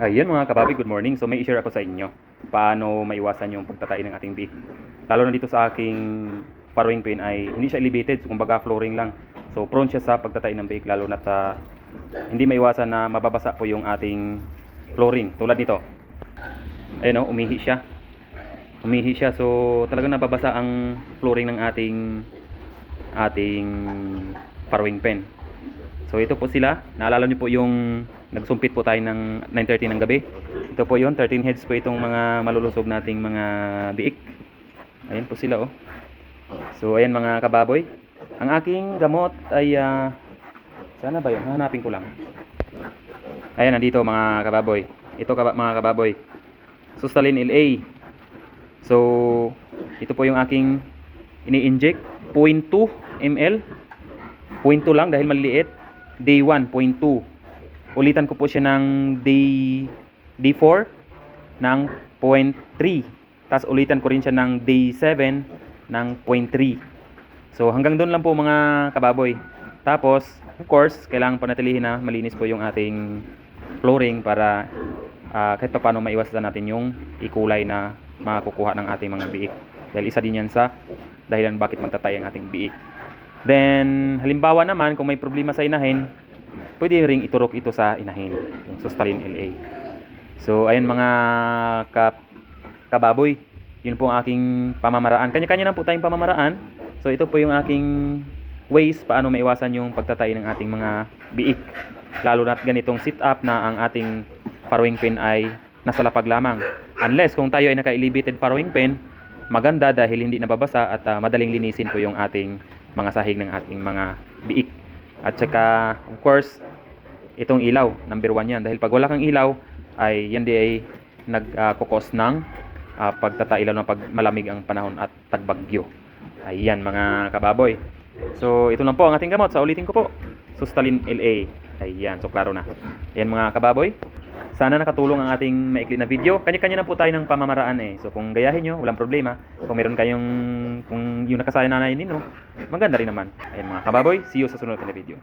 Ayun mga kababi, good morning. So may i-share ako sa inyo paano maiwasan yung pagtatay ng ating beak. Lalo na dito sa aking paruing pin ay hindi siya elevated, so kumbaga flooring lang. So prone siya sa pagtatay ng beak lalo na sa hindi maiwasan na mababasa po yung ating flooring tulad nito. Ayun oh, umihi siya. Umihi siya so talagang nababasa ang flooring ng ating ating paruing pen. So ito po sila. Naalala niyo po yung nagsumpit po tayo ng 9.30 ng gabi. Ito po yon 13 heads po itong mga malulusog nating mga biik. Ayan po sila oh. So ayan mga kababoy. Ang aking gamot ay ah, sana ba yun? Hanapin ko lang. Ayan nandito mga kababoy. Ito kaba, mga kababoy. Sustalin LA. So ito po yung aking ini-inject 0.2 ml 0.2 lang dahil maliliit day 1 0.2 ulitan ko po siya ng day day 4 ng 0.3 tapos ulitan ko rin siya ng day 7 ng 0.3 so hanggang doon lang po mga kababoy. Tapos of course kailangan panatilihin na malinis po yung ating flooring para ah, kahit pa paano maiwasan natin yung ikulay na makukuha ng ating mga biik. Dahil isa din yan sa dahilan bakit magtatay ang ating biik then halimbawa naman kung may problema sa inahin pwede ring iturok ito sa inahin, yung Sustalin LA. So, ayun mga ka kababoy, yun po ang aking pamamaraan. Kanya-kanya na po tayong pamamaraan. So, ito po yung aking ways paano maiwasan yung pagtatay ng ating mga biik. Lalo na ganitong sit-up na ang ating farrowing pen ay nasa lapag lamang. Unless kung tayo ay naka-elevated farrowing pen, maganda dahil hindi nababasa at ah, madaling linisin po yung ating mga sahig ng ating mga biik. At saka, of course, itong ilaw, number one yan. Dahil pag wala kang ilaw, ay yan di ay nagkukos ng ah, pagtatailaw ng pag malamig ang panahon at tagbagyo. Ayan mga kababoy. So, ito lang po ang ating gamot. Sa ulitin ko po, Sustalin LA. Ayan, so klaro na. Ayan mga kababoy. Sana nakatulong ang ating maikli na video. Kanya-kanya na po tayo ng pamamaraan eh. So kung gayahin nyo, walang problema. Kung meron kayong, kung yung nakasaya nanay ninyo, maganda rin naman. Ayan mga kababoy, see you sa sunod na video.